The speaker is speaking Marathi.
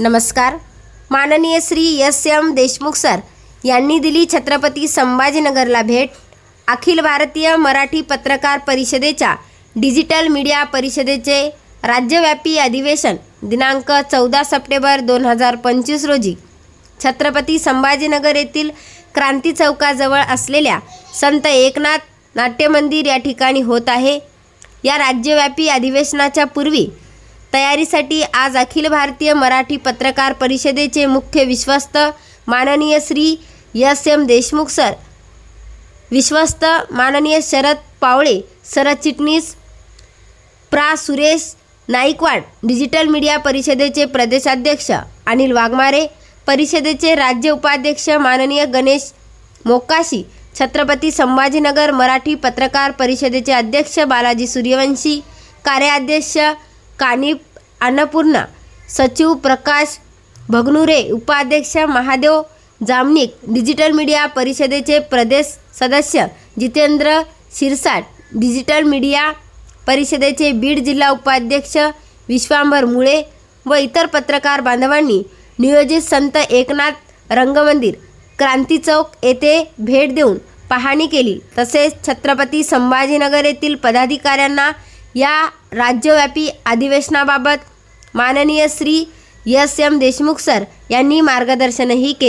नमस्कार. माननीय Shri S. M. Deshmukh sir यांनी दिली छत्रपती संभाजीनगरला भेट. अखिल भारतीय मराठी पत्रकार परिषदेच्या डिजिटल मीडिया परिषदेचे राज्यव्यापी अधिवेशन दिनांक चौदा सप्टेंबर दोन हजार पंचवीस रोजी. छत्रपती संभाजीनगर येथील क्रांती चौकाजवळ असलेल्या संत एकनाथ नाट्यमंदिर या ठिकाणी होत आहे. या राज्यव्यापी अधिवेशनाच्या पूर्वी तयारीसाठी आज अखिल भारतीय मराठी पत्रकार परिषदेचे मुख्य विश्वस्त माननीय Shri S M Deshmukh sir विश्वस्त माननीय शरद पावळे सरचिटणीस प्रा. सुरेश नाईकवाड डिजिटल मीडिया परिषदेचे प्रदेशाध्यक्ष अनिल वाघमारे परिषदेचे राज्य उपाध्यक्ष माननीय गणेश मोकाशी छत्रपती संभाजीनगर मराठी पत्रकार परिषदेचे अध्यक्ष बालाजी सूर्यवंशी कार्याध्यक्ष कानिप अन्नपूर्णा सचिव प्रकाश भगनुरे उपाध्यक्ष महादेव जामनिक डिजिटल मीडिया परिषदेचे प्रदेश सदस्य जितेंद्र शिरसाट डिजिटल मीडिया परिषदेचे बीड जिल्हा उपाध्यक्ष विश्वांभर मुळे व इतर पत्रकार बांधवांनी नियोजित संत एकनाथ रंगमंदिर क्रांती चौक येथे भेट देऊन पाहणी केली. तसेच छत्रपती संभाजीनगर येथील पदाधिकाऱ्यांना या राज्यव्यापी अधिवेशनाबाबत माननीय Shri S M Deshmukh sir यांनी मार्गदर्शनही केले.